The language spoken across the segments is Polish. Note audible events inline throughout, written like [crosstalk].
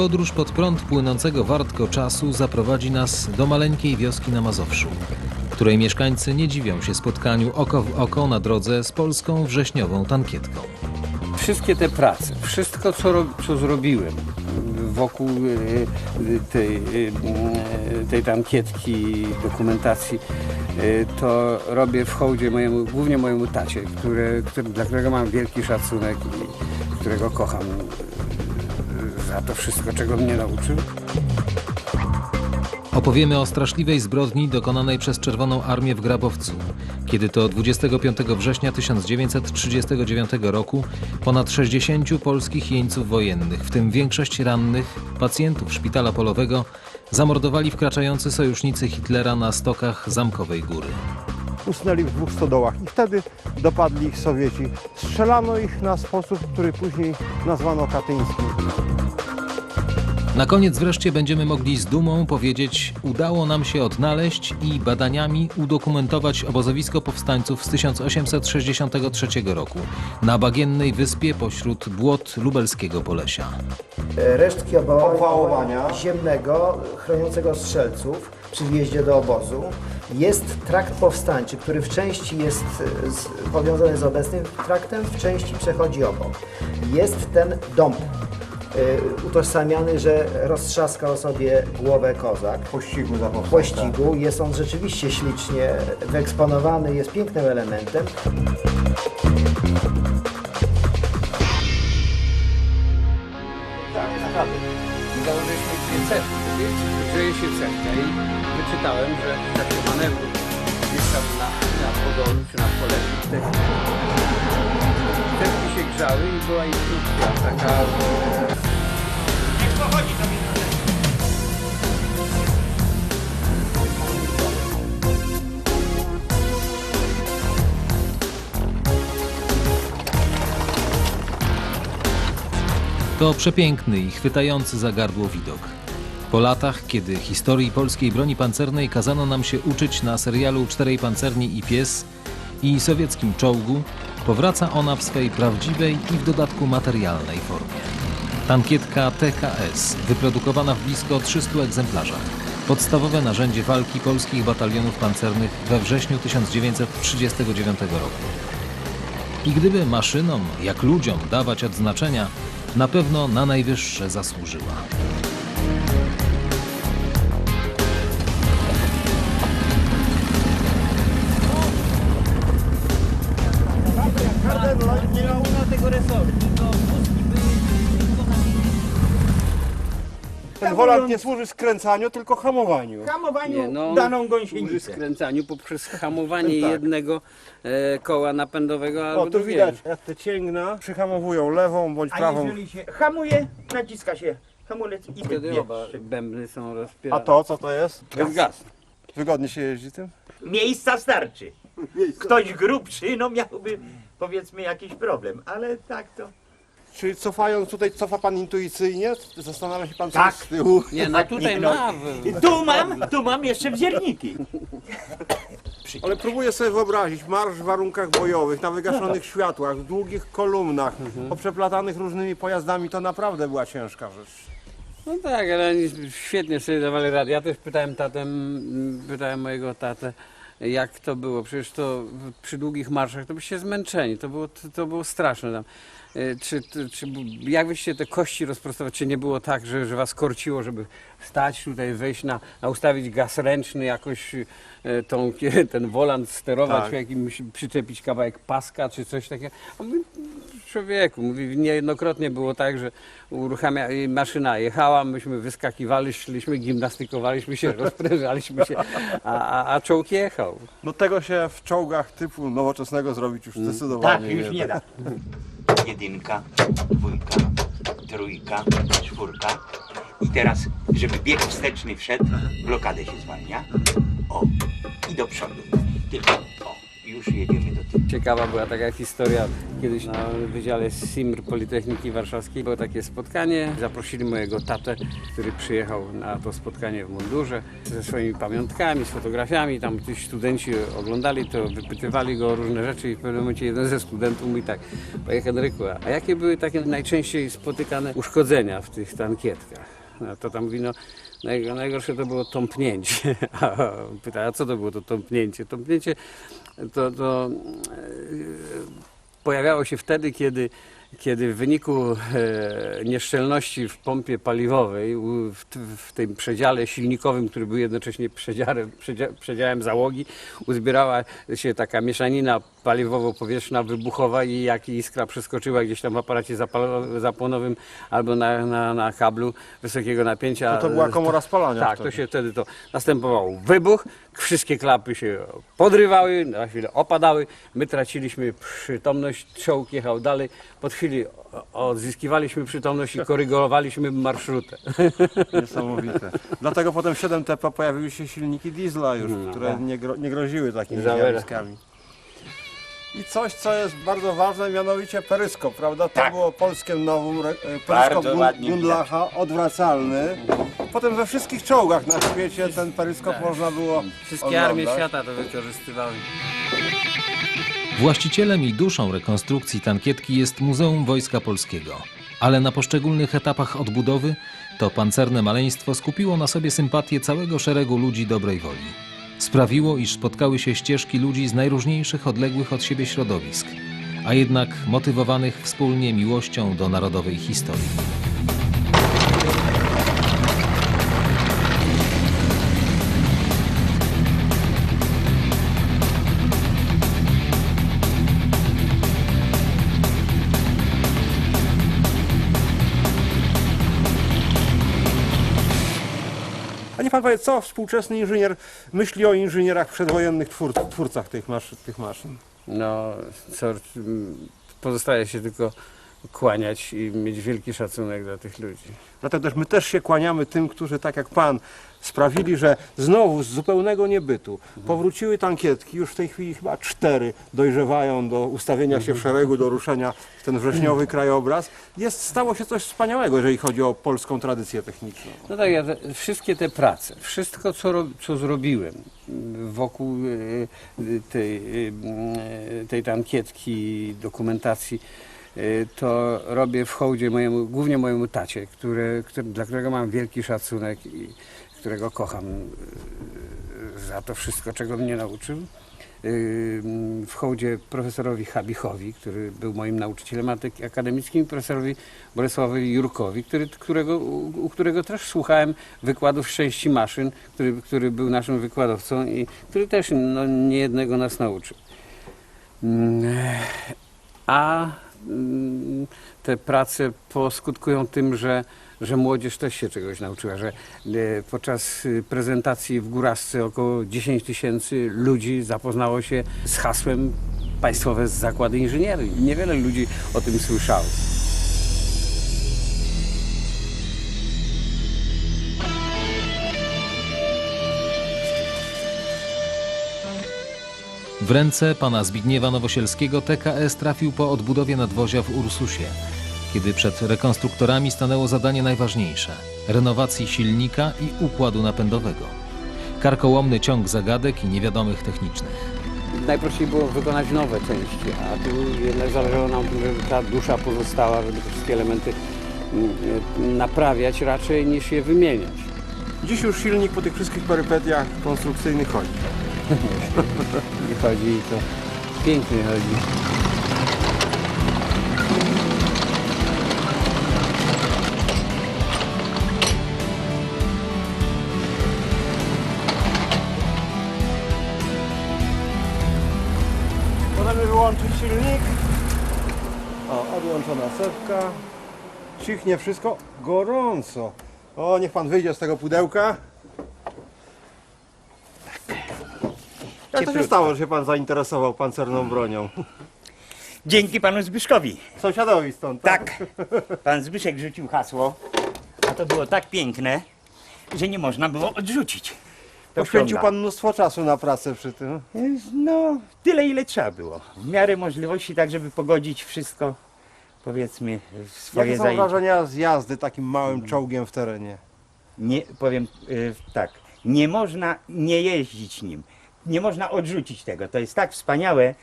Podróż pod prąd płynącego wartko czasu zaprowadzi nas do maleńkiej wioski na Mazowszu, której mieszkańcy nie dziwią się spotkaniu oko w oko na drodze z polską wrześniową tankietką. Wszystkie te prace, wszystko co, co zrobiłem wokół e, e, tej, e, tej tankietki, dokumentacji, to robię w hołdzie mojemu, głównie mojemu tacie, które, który, dla którego mam wielki szacunek i którego kocham za to wszystko, czego mnie nauczył. Opowiemy o straszliwej zbrodni dokonanej przez Czerwoną Armię w Grabowcu, kiedy to 25 września 1939 roku ponad 60 polskich jeńców wojennych, w tym większość rannych, pacjentów szpitala polowego, zamordowali wkraczający sojusznicy Hitlera na stokach Zamkowej Góry. Usnęli w dwóch stodołach i wtedy dopadli ich Sowieci. Strzelano ich na sposób, który później nazwano katyńskim. Na koniec wreszcie będziemy mogli z dumą powiedzieć, udało nam się odnaleźć i badaniami udokumentować obozowisko powstańców z 1863 roku na bagiennej wyspie pośród błot lubelskiego Polesia. resztki obwałowania, ziemnego chroniącego strzelców przy wjeździe do obozu. Jest trakt powstańczy, który w części jest e, z, powiązany z obecnym traktem, w części przechodzi obok. Jest ten dąb e, utożsamiany, że roztrzaskał sobie głowę kozak. Pościgu za W powstańca. pościgu jest on rzeczywiście ślicznie wyeksponowany, jest pięknym elementem. Tak, naprawdę. Założyliśmy dwie? Grzeje się cewka i wyczytałem, że takie manewry gdzieś tam na, na Podolu czy na Poleszu te cewki się grzały i była instrukcja taka... To przepiękny i chwytający za gardło widok. Po latach, kiedy historii polskiej broni pancernej kazano nam się uczyć na serialu Czterej Pancerni i Pies i sowieckim czołgu, powraca ona w swej prawdziwej i w dodatku materialnej formie. Tankietka TKS, wyprodukowana w blisko 300 egzemplarzach. Podstawowe narzędzie walki polskich batalionów pancernych we wrześniu 1939 roku. I gdyby maszynom, jak ludziom, dawać odznaczenia, na pewno na najwyższe zasłużyła. Ten wolant nie służy skręcaniu, tylko hamowaniu. hamowaniu Nie, no, daną Przy gąsienicę. skręcaniu poprzez hamowanie Tak. jednego e, koła napędowego albo O, tu drugiego. widać, jak te cięgna przyhamowują lewą bądź A prawą. jeżeli się hamuje, naciska się hamulec i Wtedy biegnie. oba bębny są A rozpierane. to co to jest? To jest gaz. Wygodnie się jeździ tym? Miejsca starczy. Ktoś grubszy, no miałby powiedzmy jakiś problem, ale tak to... Czyli cofając tutaj, cofa pan intuicyjnie? Zastanawia się pan co Tak. jest z tyłu? Nie, no tutaj Nie, no. ma. w- Tu mam, tu mam jeszcze wzierniki. Ale próbuję sobie wyobrazić marsz w warunkach bojowych, na wygaszonych światłach, w długich kolumnach, poprzeplatanych różnymi pojazdami. To naprawdę była ciężka rzecz. No tak, ale oni świetnie sobie dawali radę. Ja też pytałem tatę, pytałem mojego tatę, jak to było. Przecież to w- przy długich marszach to byście zmęczeni. To było, to, to było straszne tam. E, Czy, czy, czy jak byście te kości rozprostować? Czy nie było tak, że, że was korciło, żeby wstać tutaj, wejść na, na ustawić gaz ręczny, jakoś e, tą, [laughs] ten wolant sterować, Tak. jakimś przyczepić kawałek paska czy coś takiego? On mówi, człowieku, mówi, niejednokrotnie było tak, że uruchamia, i maszyna jechała, myśmy wyskakiwali, szliśmy, gimnastykowaliśmy się, [laughs] rozprężaliśmy się, a, a, a czołg jechał. No tego się w czołgach typu nowoczesnego zrobić już zdecydowanie Tak, już nie da. jedynka, dwójka, trójka, czwórka. I teraz, żeby bieg wsteczny wszedł, blokadę się zwalnia. O, i do przodu. Tylko, o, już już jedziemy do tyłu. Ciekawa była taka historia. Kiedyś na Wydziale SIMR Politechniki Warszawskiej było takie spotkanie. Zaprosili mojego tatę, który przyjechał na to spotkanie w mundurze ze swoimi pamiątkami, z fotografiami. Tam ci studenci oglądali to, wypytywali go o różne rzeczy i w pewnym momencie jeden ze studentów mówi tak, panie Henryku, a jakie były takie najczęściej spotykane uszkodzenia w tych tankietkach? To tam mówi, no naj- najgorsze to było tąpnięcie. [laughs] A pyta, a co to było to tąpnięcie? Tąpnięcie to, to pojawiało się wtedy, kiedy, kiedy w wyniku e, nieszczelności w pompie paliwowej, w, tym przedziale silnikowym, który był jednocześnie przedziałem, przedzia, przedziałem załogi, uzbierała się taka mieszanina paliwowo-powietrzna, wybuchowa i jak iskra przeskoczyła gdzieś tam w aparacie zapłonowym albo na, na, na kablu wysokiego napięcia. No to była komora spalania Tak, wtedy. to się wtedy to następował wybuch, wszystkie klapy się podrywały, na chwilę opadały, my traciliśmy przytomność, czołg jechał dalej, po chwili odzyskiwaliśmy przytomność i korygowaliśmy marszrutę. [laughs] Niesamowite. Dlatego potem 7TP pojawiły się silniki diesla już, które nie, gro, nie groziły takimi zjawiskami. I coś, co jest bardzo ważne, mianowicie peryskop, prawda? To Tak. było polskie nowum, re- e, Bardzo peryskop ładnie Gundlacha, odwracalny. Potem we wszystkich czołgach na świecie ten peryskop można było Wszystkie armie oglądać. świata to wykorzystywały. Właścicielem i duszą rekonstrukcji tankietki jest Muzeum Wojska Polskiego. Ale na poszczególnych etapach odbudowy to pancerne maleństwo skupiło na sobie sympatię całego szeregu ludzi dobrej woli. Sprawiło, iż spotkały się ścieżki ludzi z najróżniejszych odległych od siebie środowisk, a jednak motywowanych wspólnie miłością do narodowej historii. Powie, co współczesny inżynier myśli o inżynierach przedwojennych twór, twórcach tych, maszy, tych maszyn? No, co, pozostaje się tylko kłaniać i mieć wielki szacunek dla tych ludzi. Dlatego też my też się kłaniamy tym, którzy tak jak Pan sprawili, że znowu z zupełnego niebytu powróciły tankietki, już w tej chwili chyba cztery dojrzewają do ustawienia się w szeregu, do ruszenia w ten wrześniowy krajobraz. Jest, stało się coś wspaniałego, jeżeli chodzi o polską tradycję techniczną. No tak, ja te, wszystkie te prace, wszystko co, ro, co zrobiłem wokół e, e, tej, e, tej tankietki, dokumentacji, to robię w hołdzie mojemu, głównie mojemu tacie, które, który, dla którego mam wielki szacunek i którego kocham e, za to wszystko, czego mnie nauczył. Ym, w hołdzie profesorowi Habichowi, który był moim nauczycielem akademickim, profesorowi Bolesławowi Jurkowi, który, którego, u, którego też słuchałem wykładów z części maszyn, który, który był naszym wykładowcą i który też no, niejednego nas nauczył. Mm, A te prace poskutkują tym, że, że młodzież też się czegoś nauczyła, że e, podczas y, prezentacji w Górasce około 10 tysięcy ludzi zapoznało się z hasłem Państwowe Zakłady Inżynierii. Niewiele ludzi o tym słyszało. W ręce pana Zbigniewa Nowosielskiego TKS trafił po odbudowie nadwozia w Ursusie, kiedy przed rekonstruktorami stanęło zadanie najważniejsze renowacji silnika i układu napędowego. Karkołomny ciąg zagadek i niewiadomych technicznych. Najprościej było wykonać nowe części, a tu jednak zależało nam, żeby ta dusza pozostała, żeby te wszystkie elementy mm, e, naprawiać raczej niż je wymieniać. Dziś już silnik po tych wszystkich perypetiach konstrukcyjnych chodzi. [laughs] I chodzi i to pięknie chodzi. Możemy wyłączyć silnik. O, odłączona sepka. Cichnie wszystko. Gorąco. O, niech pan wyjdzie z tego pudełka. Jak to się Cieplutko. stało, że się pan zainteresował pancerną bronią? Dzięki panu Zbyszkowi. Sąsiadowi stąd. Tak, pan Zbyszek rzucił hasło, a to było tak piękne, że nie można było odrzucić. to Poświęcił wciąga. pan mnóstwo czasu na pracę przy tym. No, tyle ile trzeba było. W miarę możliwości, tak żeby pogodzić wszystko, powiedzmy, w swoje Jakie są zajęcia. wrażenia z jazdy takim małym czołgiem w terenie? Nie, powiem y, tak, nie można nie jeździć nim. Nie można odrzucić tego. To jest tak wspaniałe,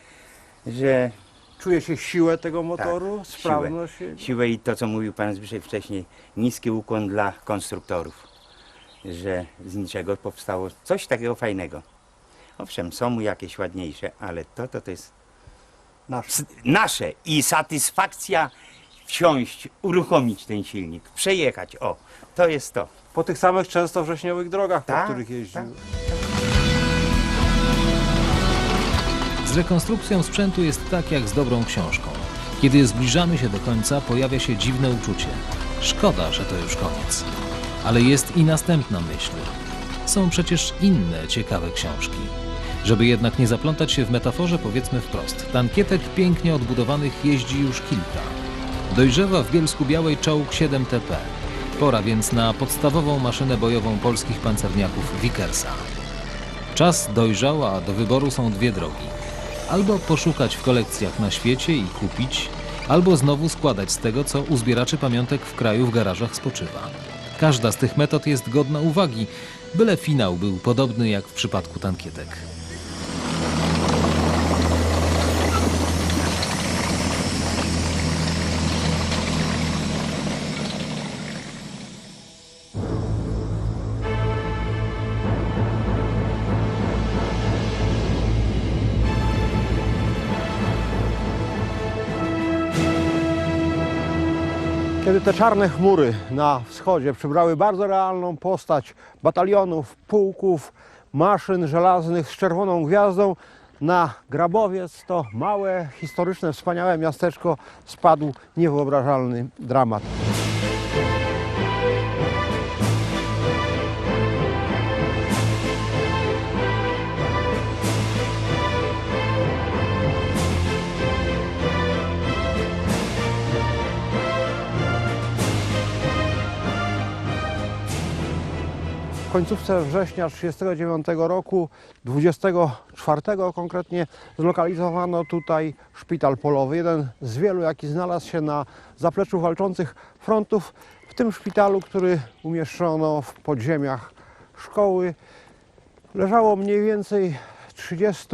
że Czuje się siłę tego motoru, Tak, sprawność? siłę i to, co mówił pan Zbyszek wcześniej, niski ukłon dla konstruktorów, że z niczego powstało coś takiego fajnego. Owszem, są mu jakieś ładniejsze, ale to, to, to jest Nasz. s- nasze i satysfakcja wsiąść, uruchomić ten silnik, przejechać, o, to jest to. Po tych samych często wrześniowych drogach, po Tak, których jeździł. tak. Z rekonstrukcją sprzętu jest tak jak z dobrą książką. Kiedy zbliżamy się do końca, pojawia się dziwne uczucie. Szkoda, że to już koniec. Ale jest i następna myśl. Są przecież inne ciekawe książki. Żeby jednak nie zaplątać się w metaforze, powiedzmy wprost. Tankietek pięknie odbudowanych jeździ już kilka. Dojrzewa w Bielsku Białej czołg 7TP. Pora więc na podstawową maszynę bojową polskich pancerniaków Vickersa. Czas dojrzał, a do wyboru są dwie drogi. Albo poszukać w kolekcjach na świecie i kupić, albo znowu składać z tego, co u zbieraczy pamiątek w kraju w garażach spoczywa. Każda z tych metod jest godna uwagi, byle finał był podobny jak w przypadku tankietek. Te czarne chmury na wschodzie przybrały bardzo realną postać batalionów, pułków, maszyn żelaznych z czerwoną gwiazdą, na Grabowiec, to małe, historyczne, wspaniałe miasteczko, spadł niewyobrażalny dramat. Końcówce września 1939 roku, 24 konkretnie, zlokalizowano tutaj szpital polowy. Jeden z wielu, jaki znalazł się na zapleczu walczących frontów. W tym szpitalu, który umieszczono w podziemiach szkoły, leżało mniej więcej 30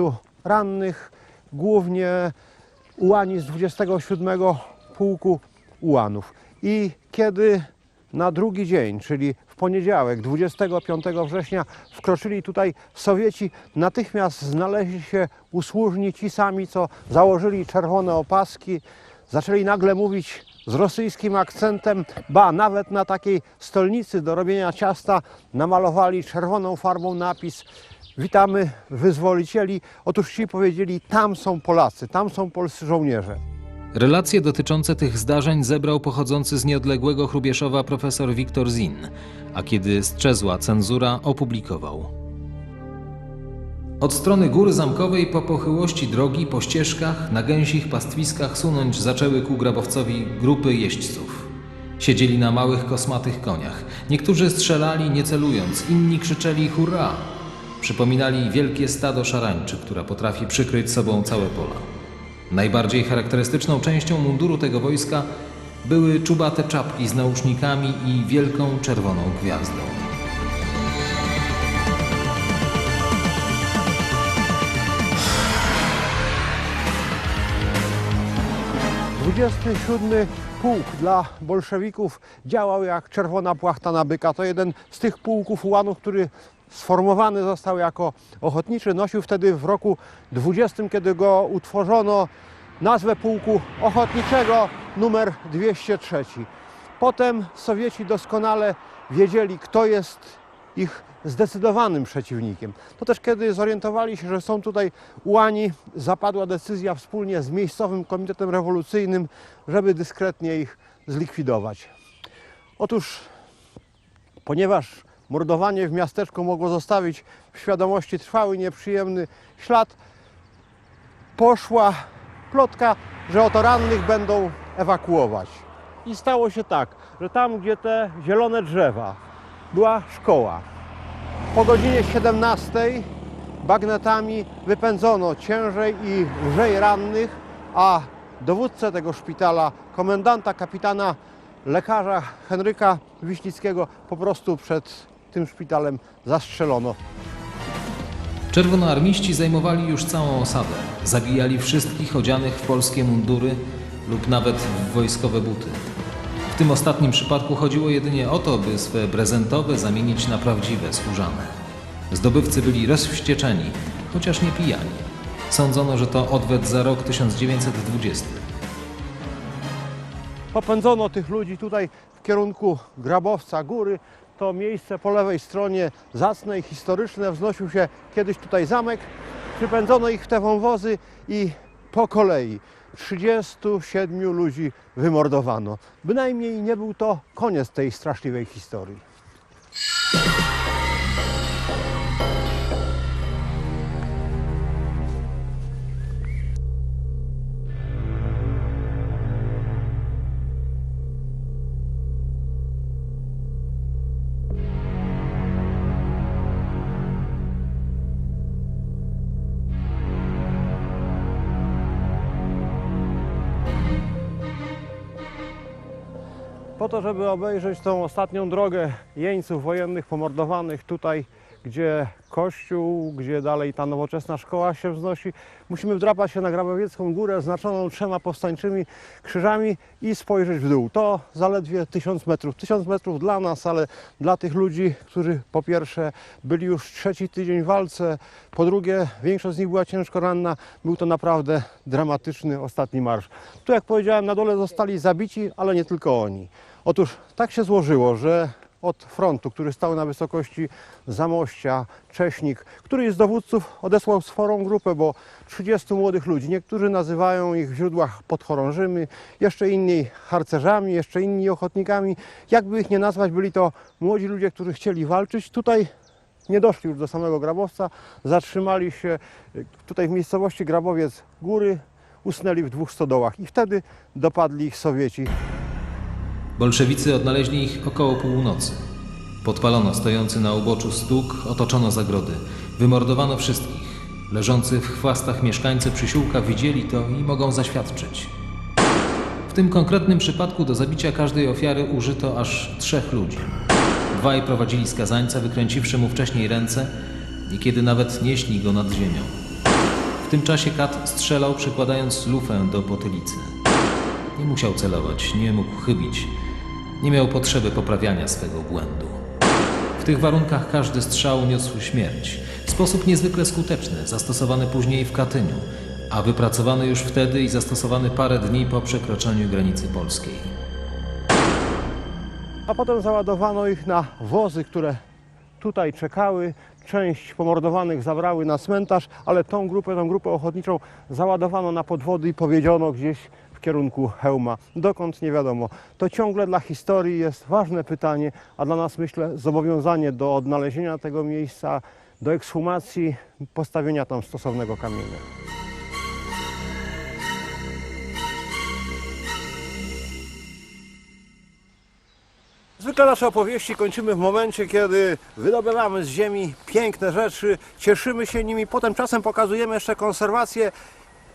rannych, głównie ułani z 27 pułku ułanów. I kiedy na drugi dzień, czyli w poniedziałek, 25 września, wkroczyli tutaj Sowieci, natychmiast znaleźli się usłużni ci sami, co założyli czerwone opaski, zaczęli nagle mówić z rosyjskim akcentem, ba, nawet na takiej stolnicy do robienia ciasta namalowali czerwoną farbą napis Witamy wyzwolicieli. Otóż ci powiedzieli, tam są Polacy, tam są polscy żołnierze. Relacje dotyczące tych zdarzeń zebrał pochodzący z nieodległego Hrubieszowa profesor Wiktor Zin, a kiedy strzezła cenzura, opublikował. Od strony góry zamkowej po pochyłości drogi, po ścieżkach, na gęsich pastwiskach sunąć zaczęły ku grabowcowi grupy jeźdźców. Siedzieli na małych kosmatych koniach. Niektórzy strzelali nie celując, inni krzyczeli hurra. Przypominali wielkie stado szarańczy, która potrafi przykryć sobą całe pola. Najbardziej charakterystyczną częścią munduru tego wojska były czubate czapki z nausznikami i wielką czerwoną gwiazdą. 27 pułk dla bolszewików działał jak czerwona płachta na byka. To jeden z tych pułków ułanów, który sformowany został jako ochotniczy. Nosił wtedy w roku 20, kiedy go utworzono, nazwę pułku ochotniczego numer 203. Potem Sowieci doskonale wiedzieli, kto jest ich zdecydowanym przeciwnikiem. To też kiedy zorientowali się, że są tutaj ułani, zapadła decyzja wspólnie z miejscowym komitetem rewolucyjnym, żeby dyskretnie ich zlikwidować. Otóż, ponieważ mordowanie w miasteczku mogło zostawić w świadomości trwały, nieprzyjemny ślad, poszła plotka, że oto rannych będą ewakuować. I stało się tak, że tam, gdzie te zielone drzewa była szkoła, Po godzinie 17 bagnetami wypędzono ciężej i lżej rannych, a dowódcę tego szpitala, komendanta, kapitana, lekarza Henryka Wiśnickiego po prostu przed tym szpitalem zastrzelono. Czerwonoarmiści zajmowali już całą osadę. Zabijali wszystkich odzianych w polskie mundury lub nawet w wojskowe buty. W tym ostatnim przypadku chodziło jedynie o to, by swe prezentowe zamienić na prawdziwe, skórzane. Zdobywcy byli rozwścieczeni, chociaż nie pijani. Sądzono, że to odwet za rok 1920. Popędzono tych ludzi tutaj w kierunku Grabowca Góry. To miejsce po lewej stronie zacne i historyczne. Wznosił się kiedyś tutaj zamek. Przypędzono ich w te wąwozy i po kolei 37 ludzi wymordowano. Bynajmniej nie był to koniec tej straszliwej historii. Po to, żeby obejrzeć tą ostatnią drogę jeńców wojennych pomordowanych tutaj, gdzie kościół, gdzie dalej ta nowoczesna szkoła się wznosi, musimy wdrapać się na Grabowiecką Górę znaczoną trzema powstańczymi krzyżami i spojrzeć w dół. To zaledwie tysiąc metrów. Tysiąc metrów dla nas, ale dla tych ludzi, którzy po pierwsze byli już trzeci tydzień w walce, po drugie większość z nich była ciężko ranna, był to naprawdę dramatyczny ostatni marsz. Tu jak powiedziałem na dole zostali zabici, ale nie tylko oni. Otóż tak się złożyło, że od frontu, który stał na wysokości Zamościa, Cześnik, któryś z dowódców odesłał sporą grupę, bo 30 młodych ludzi. Niektórzy nazywają ich w źródłach podchorążymi, jeszcze inni harcerzami, jeszcze inni ochotnikami. Jakby ich nie nazwać, byli to młodzi ludzie, którzy chcieli walczyć. Tutaj nie doszli już do samego Grabowca, zatrzymali się y, tutaj w miejscowości Grabowiec Góry, usnęli w dwóch stodołach i wtedy dopadli ich Sowieci. Bolszewicy odnaleźli ich około północy. Podpalono stojący na uboczu stóg, otoczono zagrody. Wymordowano wszystkich. Leżący w chwastach mieszkańcy przysiłka widzieli to i mogą zaświadczyć. W tym konkretnym przypadku do zabicia każdej ofiary użyto aż trzech ludzi. Dwaj prowadzili skazańca, wykręciwszy mu wcześniej ręce, niekiedy nawet nieśli go nad ziemią. W tym czasie kat strzelał, przykładając lufę do potylicy. Nie musiał celować, nie mógł chybić. Nie miał potrzeby poprawiania swego błędu. W tych warunkach każdy strzał niósł śmierć. W sposób niezwykle skuteczny, zastosowany później w Katyniu, a wypracowany już wtedy i zastosowany parę dni po przekroczeniu granicy polskiej. A potem załadowano ich na wozy, które tutaj czekały. Część pomordowanych zabrały na cmentarz, ale tą grupę, tą grupę ochotniczą załadowano na podwody i powiedziono gdzieś kierunku Hełma. Dokąd nie wiadomo. To ciągle dla historii jest ważne pytanie, a dla nas myślę zobowiązanie do odnalezienia tego miejsca, do ekshumacji, postawienia tam stosownego kamienia. Zwykle nasze opowieści kończymy w momencie, kiedy wydobywamy z ziemi piękne rzeczy, cieszymy się nimi, potem czasem pokazujemy jeszcze konserwację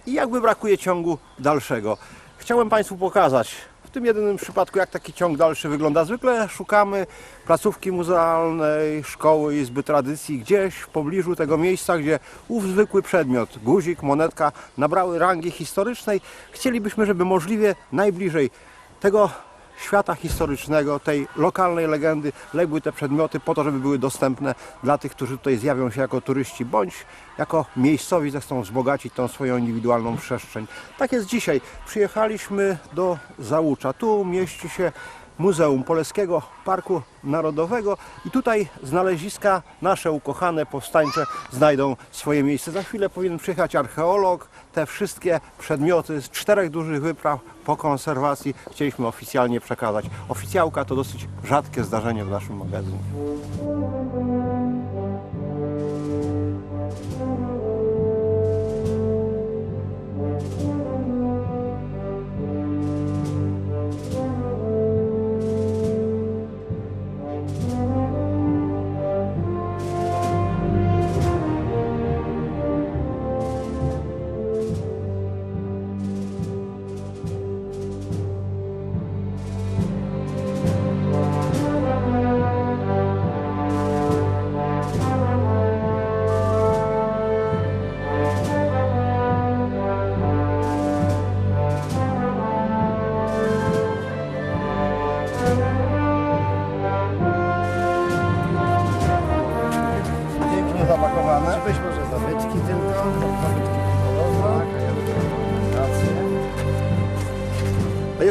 i jakby brakuje ciągu dalszego. Chciałem Państwu pokazać w tym jedynym przypadku, jak taki ciąg dalszy wygląda. Zwykle szukamy placówki muzealnej, szkoły, izby tradycji, gdzieś w pobliżu tego miejsca, gdzie ów zwykły przedmiot, guzik, monetka, nabrały rangi historycznej. Chcielibyśmy, żeby możliwie najbliżej tego świata historycznego, tej lokalnej legendy legły te przedmioty po to, żeby były dostępne dla tych, którzy tutaj zjawią się jako turyści, bądź jako miejscowi zechcą wzbogacić tą swoją indywidualną przestrzeń. Tak jest dzisiaj. Przyjechaliśmy do Załucza. Tu mieści się Muzeum Polskiego Parku Narodowego i tutaj znaleziska nasze ukochane powstańcze znajdą swoje miejsce. Za chwilę powinien przyjechać archeolog. Te wszystkie przedmioty z czterech dużych wypraw po konserwacji chcieliśmy oficjalnie przekazać. Oficjałka to dosyć rzadkie zdarzenie w naszym magazynie.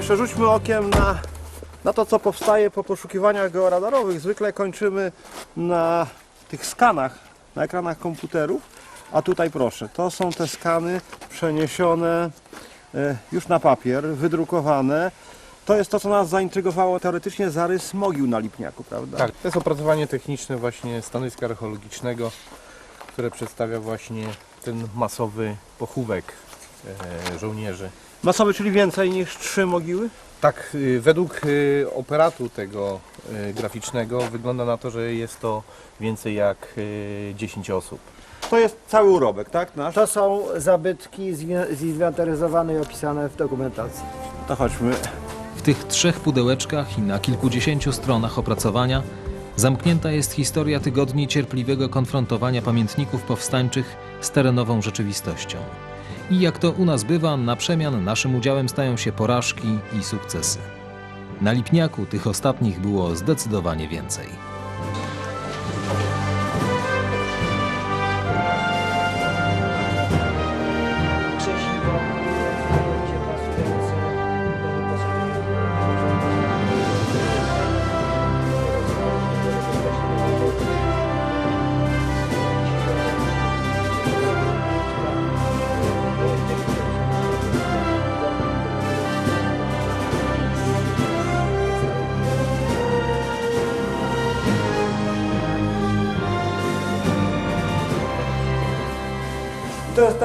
Jeszcze rzućmy okiem na, na to, co powstaje po poszukiwaniach georadarowych. Zwykle kończymy na tych skanach, na ekranach komputerów. A tutaj proszę, to są te skany przeniesione e, już na papier, wydrukowane. To jest to, co nas zaintrygowało teoretycznie, zarys mogił na Lipniaku, prawda? Tak, to jest opracowanie techniczne właśnie stanowiska archeologicznego, które przedstawia właśnie ten masowy pochówek żołnierzy. Masowy, czyli więcej niż trzy mogiły? Tak, y, według y, operatu tego y, graficznego wygląda na to, że jest to więcej jak y, 10 osób. To jest cały urobek, tak? Nasz? To są zabytki zinwentaryzowane i opisane w dokumentacji. To chodźmy. W tych trzech pudełeczkach i na kilkudziesięciu stronach opracowania zamknięta jest historia tygodni cierpliwego konfrontowania pamiętników powstańczych z terenową rzeczywistością. I jak to u nas bywa, na przemian naszym udziałem stają się porażki i sukcesy. Na Lipniaku tych ostatnich było zdecydowanie więcej.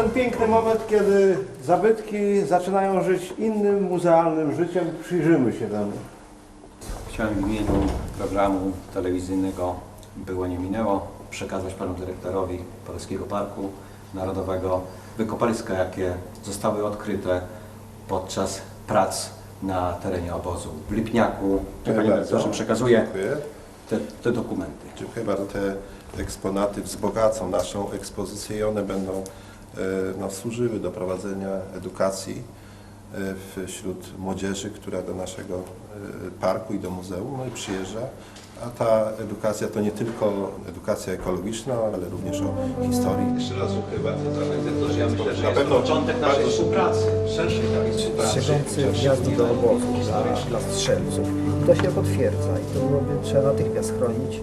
Ten piękny moment, kiedy zabytki zaczynają żyć innym muzealnym życiem. Przyjrzymy się temu. Chciałem w imieniu programu telewizyjnego Było Nie Minęło przekazać Panu Dyrektorowi Polskiego Parku Narodowego wykopaliska, jakie zostały odkryte podczas prac na terenie obozu. W Lipniaku, Panie bardzo. Dyrektorze, przekazuję Dziękuję. te, te dokumenty. Dziękuję bardzo. Te eksponaty wzbogacą naszą ekspozycję i one będą no, służyły do prowadzenia edukacji e, wśród młodzieży, która do naszego e, parku i do muzeum no i przyjeżdża. A ta edukacja to nie tylko edukacja ekologiczna, ale również o historii. Jeszcze raz dziękuję bardzo za dyrektorze. Ja myślę, że Na jest to pewno początek naszej współpracy, szerszej takiej współpracy. Strzegący wjazdu do obozu dla, dla strzelców. To się potwierdza i to byłoby trzeba natychmiast chronić.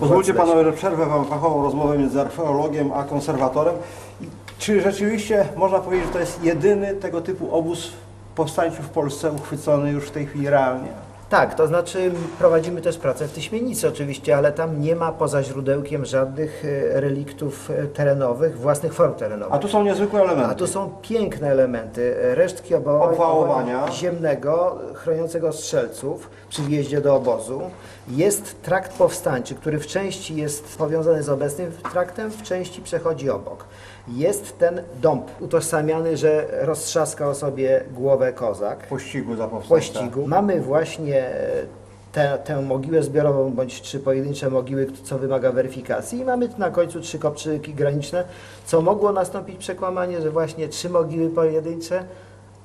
Pozwólcie panowie, że przerwę wam fachową rozmowę między archeologiem a konserwatorem. I czy rzeczywiście można powiedzieć, że to jest jedyny tego typu obóz powstańców w Polsce uchwycony już w tej chwili realnie? Tak, to znaczy prowadzimy też pracę w Tyśmienicy oczywiście, ale tam nie ma poza źródełkiem żadnych e, reliktów e, terenowych, własnych form terenowych. A tu są niezwykłe elementy. A tu są piękne elementy, resztki Obwałowania. ziemnego, chroniącego strzelców przy wjeździe do obozu. Jest trakt powstańczy, który w części jest powiązany z obecnym traktem, w części przechodzi obok. Jest ten dąb utożsamiany, że roztrzaskał sobie głowę kozak pościgu za powstańca. pościgu. Mamy właśnie e, tę, tę mogiłę zbiorową bądź trzy pojedyncze mogiły, co wymaga weryfikacji i mamy na końcu trzy kopczyki graniczne, co mogło nastąpić przekłamanie, że właśnie trzy mogiły pojedyncze,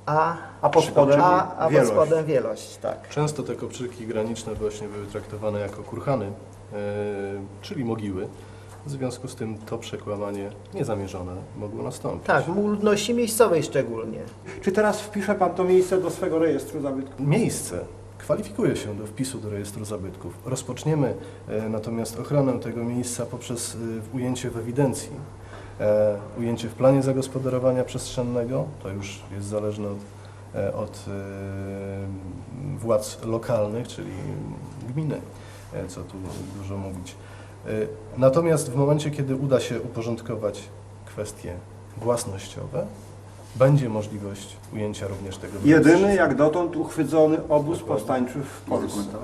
a, A pod spodem a, a pod wielość. spodem wielość. Tak. Często te kopczyki graniczne właśnie były traktowane jako kurhany, e, czyli mogiły. W związku z tym to przekłamanie niezamierzone mogło nastąpić. tak, u ludności miejscowej szczególnie. Czy teraz wpisze pan to miejsce do swego rejestru zabytków? Miejsce kwalifikuje się do wpisu do rejestru zabytków. Rozpoczniemy e, natomiast ochronę tego miejsca poprzez e, ujęcie w ewidencji, e, ujęcie w planie zagospodarowania przestrzennego, to już jest zależne od, od władz lokalnych, czyli gminy, co tu dużo mówić. Natomiast w momencie, kiedy uda się uporządkować kwestie własnościowe, będzie możliwość ujęcia również tego Jedyny jak dotąd uchwycony obóz powstańczy w Polsce.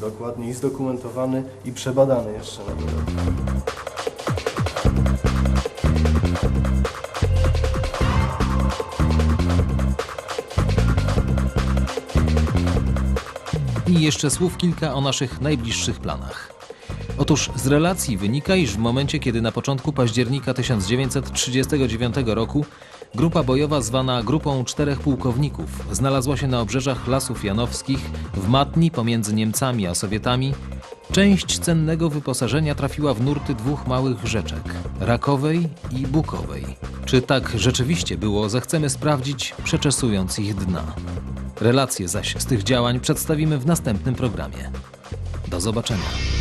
Dokładnie i zdokumentowany i przebadany jeszcze na dodatek. I jeszcze słów kilka o naszych najbliższych planach. Otóż z relacji wynika, iż w momencie, kiedy na początku października 1939 roku grupa bojowa zwana Grupą Czterech Pułkowników znalazła się na obrzeżach Lasów Janowskich w matni pomiędzy Niemcami a Sowietami, część cennego wyposażenia trafiła w nurty dwóch małych rzeczek Rakowej i Bukowej. Czy tak rzeczywiście było, zechcemy sprawdzić, przeczesując ich dna. Relacje zaś z tych działań przedstawimy w następnym programie. Do zobaczenia.